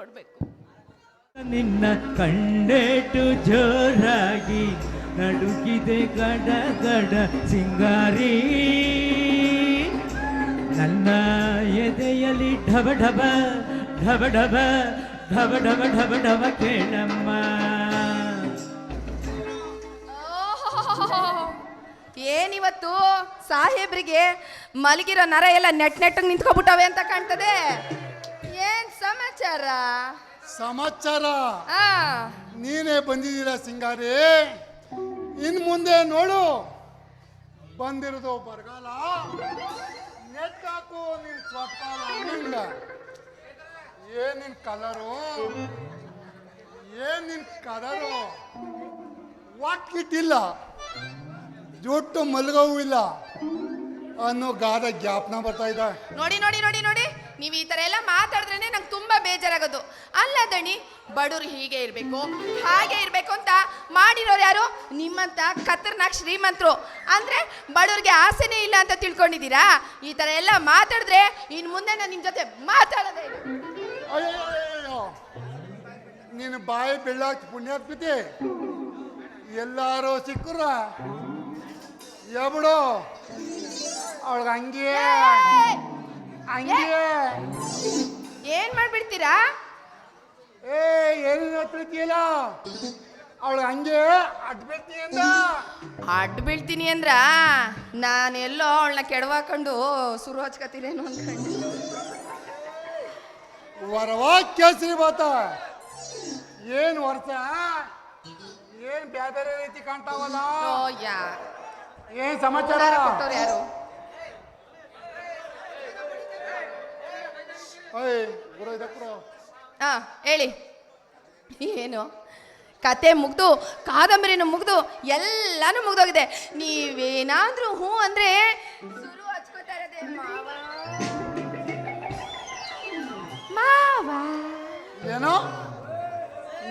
ಕೊಡ್ಬೇಕು. ನಿನ್ನ ಕಣ್ಣೇಟು ಜೋರಾಗಿ ನಡುಗಿದೆ ಗಡ ಗಡ ಸಿಂಗಾರಿ. ನನ್ನ ಎದೆಯಲ್ಲಿ ಢಬ ಢಬ ಢಬ ಢಬ ಢಬ ಢಬ ಢಬ ಢಬ ಕೇಳಮ್ಮ. ಏನಿವತ್ತು? ಸಾಹೇಬ್ರಿಗೆ ಮಲಗಿರೋ ನರ ಎಲ್ಲ ನೆಟ್ ನೆಟ್ಟಗೆ ನಿಂತ್ಕೊಬಿಟ್ಟವೆ ಅಂತ ಕಾಣ್ತದೆ. ಏನ್ ಸಮಾಚಾರ? ಸಮಾಚಾರ? ಆ. ನೀನೇ ಬಂದಿದ್ದೀರ ಸಿಂಗಾರಿ? ಇನ್ ಮುಂದೆ ನೋಡು. ಬಂದಿರೋದು ಬರಗಾಲ. ನೆಟ್ಟಾಕು ನಿನ್ ಸ್ವಟ್ಕಾಲ ಅನ್ನಂಗ ಏನ್ ನಿನ್ ಕಲರು ಏನ್ ನಿನ್ ಕಲರು ವಾಕಿಟ್ಟಿಲ್ಲ ಜುಟ್ಟು ಮಲ್ಗವೂ ಇಲ್ಲ. ಅನ್ನೋ ಗಾದ ಜ್ಞಾಪನ ಬರ್ತಾ ಇದೆ. ನೋಡಿ ನೋಡಿ ನೋಡಿ ನೋಡಿ. ನೀವು ಈ ಥರ ಎಲ್ಲ ಮಾತಾಡಿದ್ರೇ ನಂಗೆ ತುಂಬ ಬೇಜಾರಾಗೋದು. ಅಲ್ಲ ದಣಿ ಬಡವ್ರು ಹೀಗೆ ಇರಬೇಕು ಹಾಗೆ ಇರಬೇಕು ಅಂತ ಮಾಡಿರೋರು ಯಾರು? ನಿಮ್ಮಂತ ಖತರ್ನಾಕ್ ಶ್ರೀಮಂತರು. ಅಂದರೆ ಬಡವ್ರಿಗೆ ಆಸೆನೇ ಇಲ್ಲ ಅಂತ ತಿಳ್ಕೊಂಡಿದ್ದೀರಾ? ಈ ಥರ ಎಲ್ಲ ಮಾತಾಡಿದ್ರೆ ಇನ್ನು ಮುಂದೆ ನಾನು ನಿಮ್ಮ ಜೊತೆ ಮಾತಾಡೋದೇ ನೀನು ಬಾಯಿ ಬೆಳ್ಳಾಕಿ ಪುಣ್ಯಾತ್ಮತಿ ಎಲ್ಲಾರು ಸಿಕ್ಕರ? ಎಬಿಡು ಅವಳಿಗೆ ಹಂಗೆ! ಹಂಗೆ. ಏನ್ ಮಾಡ್ಬಿಡ್ತೀರಾ? ಏ ಏನು ತಿಳಿತಿಯಲ್ಲ ಅವಳು ಹಂಗೆ ಅಡ್ಬಿಡ್ತಿ ಅಂದ ಅಡ್ಡ ಬೀಳ್ತೀನಿ ಅಂದ್ರ ನಾನೆಲ್ಲೋ ಅವಳನ್ನ ಕೆಡವಾಕೊಂಡು ಸುರು ಹಚ್ಕತೀರೇನು ಅನ್ಕೊಂಡು. ವರವಾ ಕೇಸರಿ ಬಾತ. ಏನು ವರ್ಷ ಏನ್ ಬೇರೆ ಬೇರೆ ರೀತಿ ಕಾಣ್ತಾವಲ್ಲ? ಓ ಯಾ. ಏನ್ ಸಮಾಚಾರ? ಕೊಟ್ಟವ್ರು ಯಾರು? ಓಯ್ ಗುರು ಇದಕ್ಕರು ಹಾ ಹೇಳಿ. ಏನು? ಕತೆ ಮುಗ್ದು ಕಾದಂಬರಿನೂ ಮುಗ್ದು ಎಲ್ಲಾನು ಮುಗ್ದೋಗಿದೆ. ನೀವೇನಾದ್ರೂ ಹ್ಞೂ ಅಂದ್ರೆ ಸುರು ಹಚ್ಕೋತಾ ಇರೋದೇ ಮಾವ. ಮಾವ. ಏನೋ?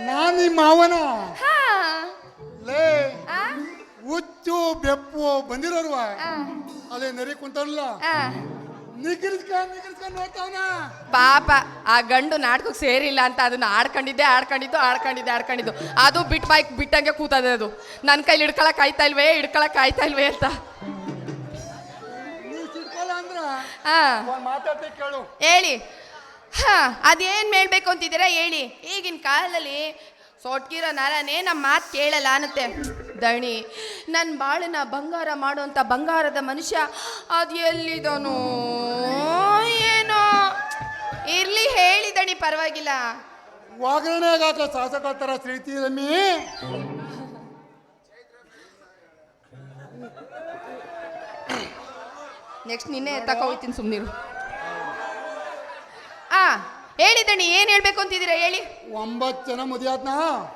ನಾನು ನಿಮ್ಮ ಮಾವನ? ಹಾ. ಲೇ ಆ? ಹುಚ್ಚು ಬೆಪ್ಪು ಬಂದಿರೋರ್ವ? ಆ, ಅದೇ ನರಿ ಕುಂತಲ್ಲ ಆ. ನೋಡ್ತಾವನ. ಪಾಪ ಆ ಗಂಡು ನಾಟಕಕ್ಕೆ ಸೇರಿಲ್ಲ ಅಂತ ಅದನ್ನ ಆಡ್ಕೊಂಡಿದ್ದೆ ಆಡ್ಕೊಂಡಿದ್ದು ಆಡ್ಕೊಂಡಿದ್ದೆ ಆಡ್ಕೊಂಡಿದ್ದು. ಅದು ಬಿಟ್ ಬಾಯ್ಕ್ ಬಿಟ್ಟಂಗೆ ಕೂತದೆ ಅದು. ನನ್ನ ಕೈಲಿ ಹಿಡ್ಕೊಳಕ್ ಆಯ್ತಾ ಇಲ್ವೇ ಹಿಡ್ಕೊಳಕ್ ಆಯ್ತಾ ಇಲ್ವೇ ಅಂತ. ನೀ ಸಿಡ್ಕೊಲ್ಲ ಅಂದ್ರ? ಹಾ. ಒಂದ್ ಮಾತಾಡ್ತೆ ಕೇಳು. ಹೇಳಿ. ಹಾ ಅದೇನ್ ಹೇಳ್ಬೇಕು ಅಂತಿದ್ದೀರಾ? ಹೇಳಿ. ಈಗಿನ ಕಾಲದಲ್ಲಿ ಸೊಟ್ಕಿರೋ ನರನೇ ನಮ್ಮ ಮಾತು ಕೇಳಲ್ಲ ಅನ್ನತ್ತೆ. ದಣಿ ನನ್ನ ಬಾಳನ್ನ ಬಂಗಾರ ಮಾಡುವಂಥ ಬಂಗಾರದ ಮನುಷ್ಯ ಅದು ಎಲ್ಲಿದನೋ? ಏನೋ? ಇರ್ಲಿ ಹೇಳಿದಣಿ ಪರವಾಗಿಲ್ಲ. ಒಗ್ಗರಣೆಗೆ ಶಾಸಕ ಥರ ಶ್ರೀತಿ ರಮ್ಮಿ ನೆಕ್ಸ್ಟ್ ನಿನ್ನೆ ತಕೋ ಹೋಗ್ತೀನಿ ಸುಮ್ಮನಿರು ಹೇಳಿ ಏನ್ ಹೇಳ್ಬೇಕು ಅಂತಿದ್ದೀರಾ ಹೇಳಿ? ಒಂಬತ್ತು ಜನ ಮುದಿಯಾತ್ನ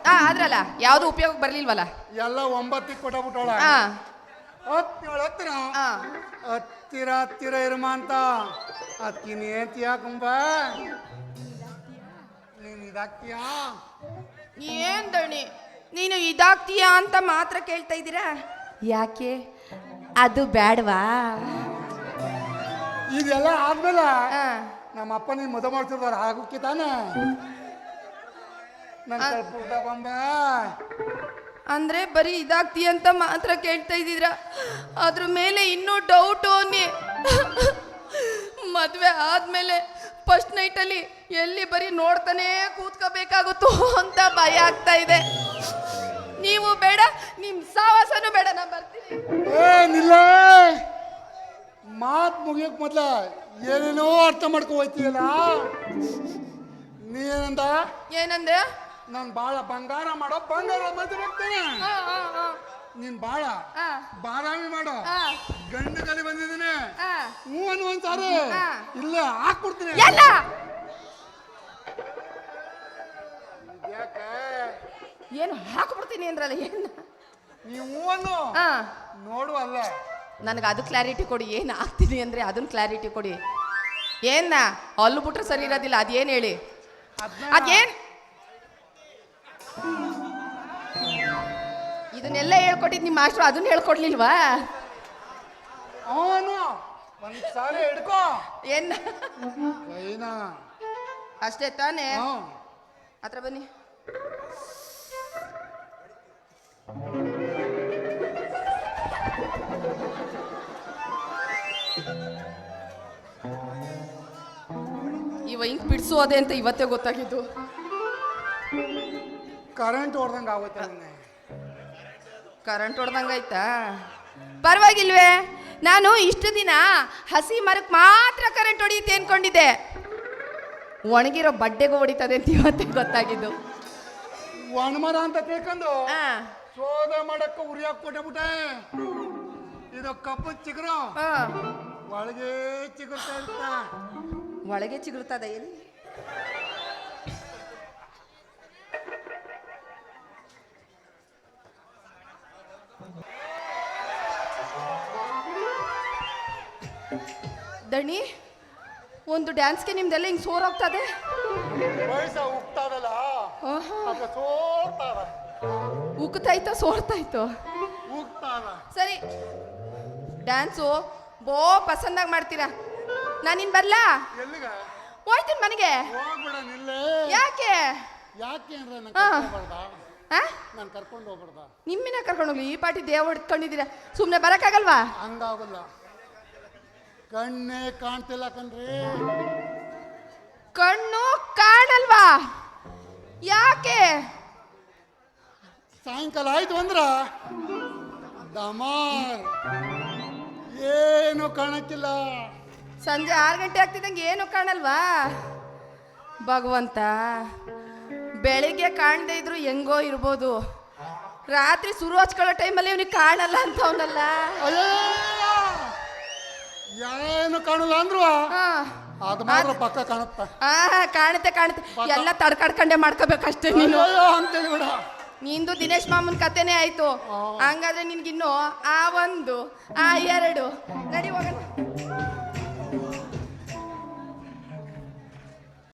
ಆ ಆದ್ರಲ್ಲ ಯಾವುದು ಉಪಯೋಗಕ್ಕೆ ಬರಲಿಲ್ವಲ್ಲ? ಎಲ್ಲ ಒಂಬತ್ತಿಗೆ ಕೊಟ್ಟಬಿಟ್ಟವಳ ಬಿಟ್ಟೋಳ ಹತ್ತೇಳು ಹತ್ತಿರ ಹತ್ತಿರ ಹತ್ತಿರ ಇರಮ ಅಂತ. ಅಕ್ಕಿನಿ ಏಂತಿಯ ಕುಂಬ? ನೀನ್ ಇದಾಕ್ತಿಯಾ ಏನ್ ದಣಿ ನೀನು ಇದಾಗ್ತೀಯಾ ಅಂತ ಮಾತ್ರ ಕೇಳ್ತಾ ಇದ್ದೀರಾ? ಯಾಕೆ? ಅದು ಬೇಡವಾ ಇದೆಲ್ಲ ಆದ್ಮೇಲೆ ನಮ್ಮ ಅಪ್ಪ ನೀನ್ ಮದುವೆ ಮಾಡ್ತಿರ್ತಾರ ಆಗೋಕ್ಕೆ ತಾನೇ? ನನ್ನ ಸ್ವಲ್ಪ ಊಟ ಬಂಬ ಅಂದ್ರೆ ಬರೀ ಇದಾಗ್ತಿ ಅಂತ ಮಾತ್ರ ಕೇಳ್ತಾ ಇದ್ದೀರಾ? ಅದ್ರ ಮೇಲೆ ಇನ್ನೂ ಡೌಟ್ ಓನಿ ಮದ್ವೆ ಆದ್ಮೇಲೆ ಫಸ್ಟ್ ನೈಟಲ್ಲಿ ಎಲ್ಲಿ ಬರೀ ನೋಡ್ತಾನೆ ಕೂತ್ಕೋಬೇಕಾಗುತ್ತೋ ಅಂತ ಭಯ ಆಗ್ತಾ ಇದೆ. ನೀವು ಬೇಡ ನಿಮ್ ಸಾಹಸನೂ ಬೇಡ ನಾ ಬರ್ತೀನಿ. ಮಾತ್ ಮುಗಿಯಕ್ ಮೊದ್ಲ ಏನೇನೋ ಅರ್ಥ ಮಾಡ್ಕೊ ಹೋಯ್ತೀಯಲ್ಲ? ನೀನಂದ? ಏನಂದೆ? ನಾನು ಬಾಳ ಬಂಗಾರ ಮಾಡೋ ಬಂಗಾರ ಮದುವೆ ಹೋಗ್ತೇನೆ ಆ, ನೀನ್ ಬಾಳ ಬಾದಾಮಿ ಮಾಡೋ ಗಂಡ ಕಲಿ ಬಂದಿದ್ದೀನಿ. ಹೂ. ಹ್ಞೂ ಅನ್ನು ಒಂದ್ಸಾರಿ ಇಲ್ಲ ಹಾಕ್ಬಿಡ್ತೀನಿ. ಯಾಕೆ ಏನು ಹಾಕ್ಬಿಡ್ತೀನಿ ಅಂದ್ರಲ್ಲ ಏನು? ನೀವು ಅನ್ನು ಆ ನೋಡು ಅಲ್ಲ ನನಗೆ ಅದು ಕ್ಲಾರಿಟಿ ಕೊಡಿ ಏನು ಆಗ್ತೀನಿ ಅಂದರೆ ಅದನ್ನು ಕ್ಲಾರಿಟಿ ಕೊಡಿ. ಏನ ಅಲ್ಲು ಬಿಟ್ರೆ ಸರಿ ಇರೋದಿಲ್ಲ ಅದೇನು ಹೇಳಿ? ಅದೇನು? ಇದನ್ನೆಲ್ಲ ಹೇಳ್ಕೊಟ್ಟಿದ್ದು ನಿಮ್ಮ ಮಾಸ್ಟ್ರು ಅದನ್ನ ಹೇಳ್ಕೊಡ್ಲಿಲ್ವಾ? ಅವನು ಒಂದ್ಸಾರಿ ಹಿಡ್ಕೋ. ಏನ್? ಕೈನ. ಅಷ್ಟೇ ತಾನೇ? ಹತ್ರ ಬನ್ನಿ. ಇವ ಹಿಂಗ್ ಬಿಡಿಸೋದೆ ಅಂತ ಇವತ್ತೇ ಗೊತ್ತಾಗಿದ್ದು. ಕರೆಂಟ್ ಹೊಡ್ದಂಗೆ ಆಗುತ್ತೆ ಕರೆಂಟ್ ಹೊಡೆದಂಗಾಯ್ತಾ ಪರವಾಗಿಲ್ವೇ ನಾನು ಇಷ್ಟು ದಿನ ಹಸಿ ಮರಕ್ಕೆ ಮಾತ್ರ ಕರೆಂಟ್ ಹೊಡೆಯುತ್ತೆ ಅನ್ಕೊಂಡಿದ್ದೆ. ಒಣಗಿರೋ ಬಡ್ಡೆಗೂ ಹೊಡಿತದೆ ಅಂತ ಇವತ್ತೇ ಗೊತ್ತಾಗಿದ್ದು. ಒಣಮರ ಅಂತ ತಿಳ್ಕೊಂಡು ಆ, ಸೋದೆ ಮಾಡಕ್ಕೆ ಉರಿ ಹಾಕ್ಬಿಟ್ಟೆ ಇದು ಕಪ್ಪು ಚಿಗುರು. ಆ. ಒಳಗೆ ಚಿಗುರ್ತಾ ಇರ್ತಾ ಒಳಗೆ ಚಿಗುರ್ತದ ಎಲ್ಲಿ? ದಣಿ ಒಂದು ಡ್ಯಾನ್ಸ್ಗೆ ನಿಮ್ದೆಲ್ಲ ಹಿಂಗೆ ಸೋರೋಗ್ತದೆ? ವಯಸ್ಸ ಉಗ್ತಾದಲ್ಲ ಆಹಾ. ಅದು ಸೋರ್ತಾರ ಉಕ್ತಾಯ್ತೋ ಸೋರ್ತಾಯ್ತೋ? ಸರಿ. ಡ್ಯಾನ್ಸು ಬೋ ಪಸಂದಾಗಿ ಮಾಡ್ತೀರಾ? ನಾನಿನ್ ಬರ್ಲಾ? ಎಲ್ಲಿಗ? ಹೋಯ್ತೀನಿ ಮನೆಗೆ. ಹೋಗ್ಬಿಡ ನಿಲ್ಲೇ. ಯಾಕೆ? ಯಾಕೆ ಅಂದ್ರೆ ನಾನು ಆ. ಕರ್ಕೊಂಡು ಆ ನಾನು ಕರ್ಕೊಂಡು ಹೋಗ್ಬಾರ್ದಾ? ನಿಮ್ಮಿನ ಕರ್ಕೊಂಡು ಹೋಗ್ಲಿ ಈ ಪಾಟಿ ದೇವ ಹೊಡ್ಕೊಂಡಿದ್ದೀರಾ. ಸುಮ್ಮನೆ ಬರೋಕ್ಕಾಗಲ್ವಾ? ಹಂಗಾಗಲ್ಲ. ಕಣ್ಣೇ ಕಾಣ್ತಿಲ್ಲ ಕಣ್ರಿ. ಕಣ್ಣು ಕಾಣಲ್ವಾ? ಯಾಕೆ? ಸಾಯಂಕಾಲ ಆಯ್ತು ಅಂದ್ರ? ದಮಾರ್. ಏನು ಕಾಣಕ್ಕಿಲ್ಲ. ಸಂಜೆ ಆರು ಗಂಟೆ ಆಗ್ತಿದ್ದಂಗೆ ಏನು ಕಾಣಲ್ವಾ? ಭಗವಂತ ಬೆಳಿಗ್ಗೆ ಕಾಣದೇ ಇದ್ರು ಹೆಂಗೋ ಇರ್ಬೋದು. ರಾತ್ರಿ ಶುರು ಹಚ್ಕೊಳ್ಳೋ ಟೈಮಲ್ಲಿ ಇವನಿಗೆ ಕಾಣಲ್ಲ ಅಂತ ಅವನಲ್ಲ ಏನು ಕಾಣಲ್ಲ ಅಂದ್ರು. ಅದು ಮಾತ್ರ ಪಕ್ಕ ಕಾಣುತ್ತ. ಆ ಕಾಣುತ್ತೆ ಕಾಣುತ್ತೆ. ಎಲ್ಲ ತಡ್ಕಾಡ್ಕಂಡೆ ಮಾಡ್ಕೋಬೇಕಷ್ಟೇ ನೀನು. ಅಂತೇಳಿ ಬಿಡ ನಿಂದು ದಿನೇಶ್ ಮಾಮನ್ ಕತೆನೇ ಆಯ್ತು. ಹಂಗಾದ್ರೆ ನಿನ್ಗಿನ್ನು ಆ ಒಂದು ಆ ಎರಡು. ನಡಿ ಹೋಗೋಣ.